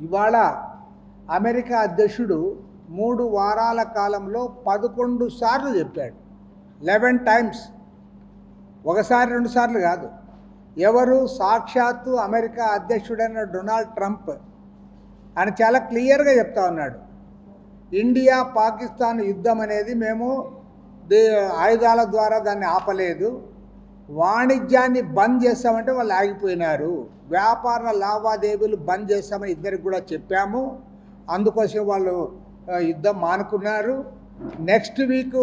ఇవాళ అమెరికా అధ్యక్షుడు మూడు వారాల కాలంలో పదకొండు సార్లు చెప్పాడు. Eleven times. ఒకసారి రెండు సార్లు కాదు. ఎవరు సాక్షాత్తు అమెరికా అధ్యక్షుడైన డొనాల్డ్ ట్రంప్ అని చాలా క్లియర్గా చెప్తా ఉన్నాడు. ఇండియా పాకిస్తాన్ యుద్ధం అనేది మేము ఆయుధాల ద్వారా దాన్ని ఆపలేదు. వాణిజ్యాన్ని బంద్ చేస్తామంటే వాళ్ళు ఆగిపోయినారు. వ్యాపార లావాదేవీలు బంద్ చేస్తామని ఇద్దరికి కూడా చెప్పాము. అందుకోసం వాళ్ళు యుద్ధం మానుకున్నారు. నెక్స్ట్ వీక్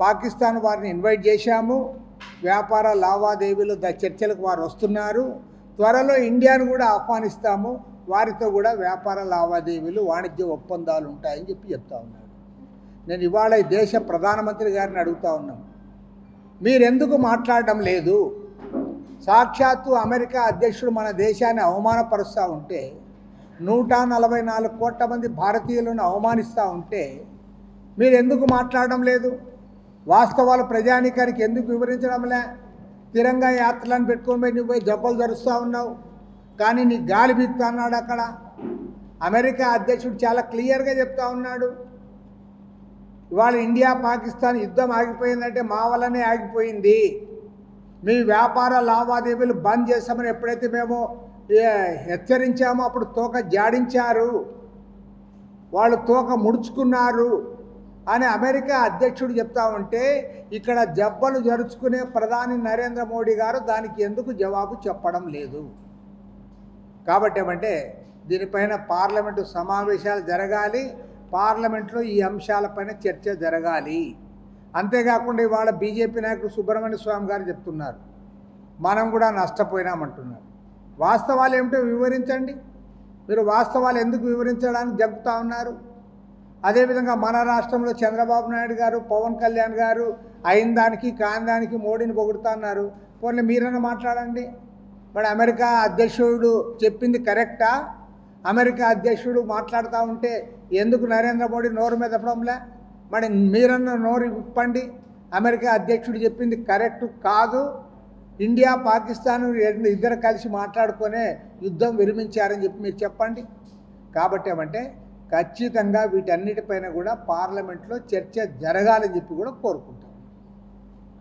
పాకిస్తాన్ వారిని ఇన్వైట్ చేశాము. వ్యాపార లావాదేవీలు ద చర్చలకు వారు వస్తున్నారు. త్వరలో ఇండియాను కూడా ఆహ్వానిస్తాము. వారితో కూడా వ్యాపార లావాదేవీలు వాణిజ్య ఒప్పందాలు ఉంటాయని చెప్పి చెప్తా ఉన్నాడు నేను ఇవాళ దేశ ప్రధానమంత్రి గారిని అడుగుతా ఉన్నాను. మీరెందుకు మాట్లాడడం లేదు? సాక్షాత్తు అమెరికా అధ్యక్షుడు మన దేశాన్ని అవమానపరుస్తూ ఉంటే నూట నలభై నాలుగు కోట్ల మంది భారతీయులను అవమానిస్తూ ఉంటే మీరు ఎందుకు మాట్లాడడం లేదు? వాస్తవాలు ప్రజానీకానికి ఎందుకు వివరించడంలే తిరంగా యాత్రలను పెట్టుకొని పోయి నువ్వు పోయి జబ్బలు జరుస్తూ ఉన్నావు. కానీ నీ గాలి బీక్తా అన్నాడు అక్కడ. అమెరికా అధ్యక్షుడు చాలా క్లియర్గా చెప్తా ఉన్నాడు. ఇవాళ ఇండియా పాకిస్తాన్ యుద్ధం ఆగిపోయిందంటే మా వల్లనే ఆగిపోయింది. మీ వ్యాపార లావాదేవీలు బంద్ చేస్తామని ఎప్పుడైతే మేము హెచ్చరించామో అప్పుడు తోక జాడించారు. వాళ్ళు తోక ముడుచుకున్నారు అని అమెరికా అధ్యక్షుడు చెప్తా ఉంటే ఇక్కడ జబ్బలు జరుచుకునే ప్రధాని నరేంద్ర మోడీ గారు దానికి ఎందుకు జవాబు చెప్పడం లేదు. కాబట్టి ఏమంటే దీనిపైన పార్లమెంటు సమావేశాలు జరగాలి. పార్లమెంట్లో ఈ అంశాలపైన చర్చ జరగాలి. అంతేకాకుండా ఇవాళ బీజేపీ నాయకుడు సుబ్రహ్మణ్య స్వామి గారు చెప్తున్నారు. మనం కూడా నష్టపోయినామంటున్నారు వాస్తవాలు ఏమిటో వివరించండి. మీరు వాస్తవాలు ఎందుకు వివరించడానికి జగ్గుతూ ఉన్నారు. అదేవిధంగా మన రాష్ట్రంలో చంద్రబాబు నాయుడు గారు పవన్ కళ్యాణ్ గారు అయిన దానికి కాని దానికి మోడీని పొగుడుతా ఉన్నారు. పోనీ మీరన్నా మాట్లాడండి. మరి అమెరికా అధ్యక్షుడు చెప్పింది కరెక్టా? అమెరికా అధ్యక్షుడు మాట్లాడుతూ ఉంటే ఎందుకు నరేంద్ర మోడీ నోరు మీద చెప్పడంలే మరి మీరన్నా నోరు ఇప్పండి అమెరికా అధ్యక్షుడు చెప్పింది కరెక్ట్ కాదు. ఇండియా పాకిస్తాన్ రెండు ఇద్దరు కలిసి మాట్లాడుకునే యుద్ధం విరమించారని చెప్పి మీరు చెప్పండి. కాబట్టి ఏమంటే ఖచ్చితంగా వీటన్నిటిపైన కూడా పార్లమెంట్లో చర్చ జరగాలని చెప్పి కూడా కోరుకుంటాం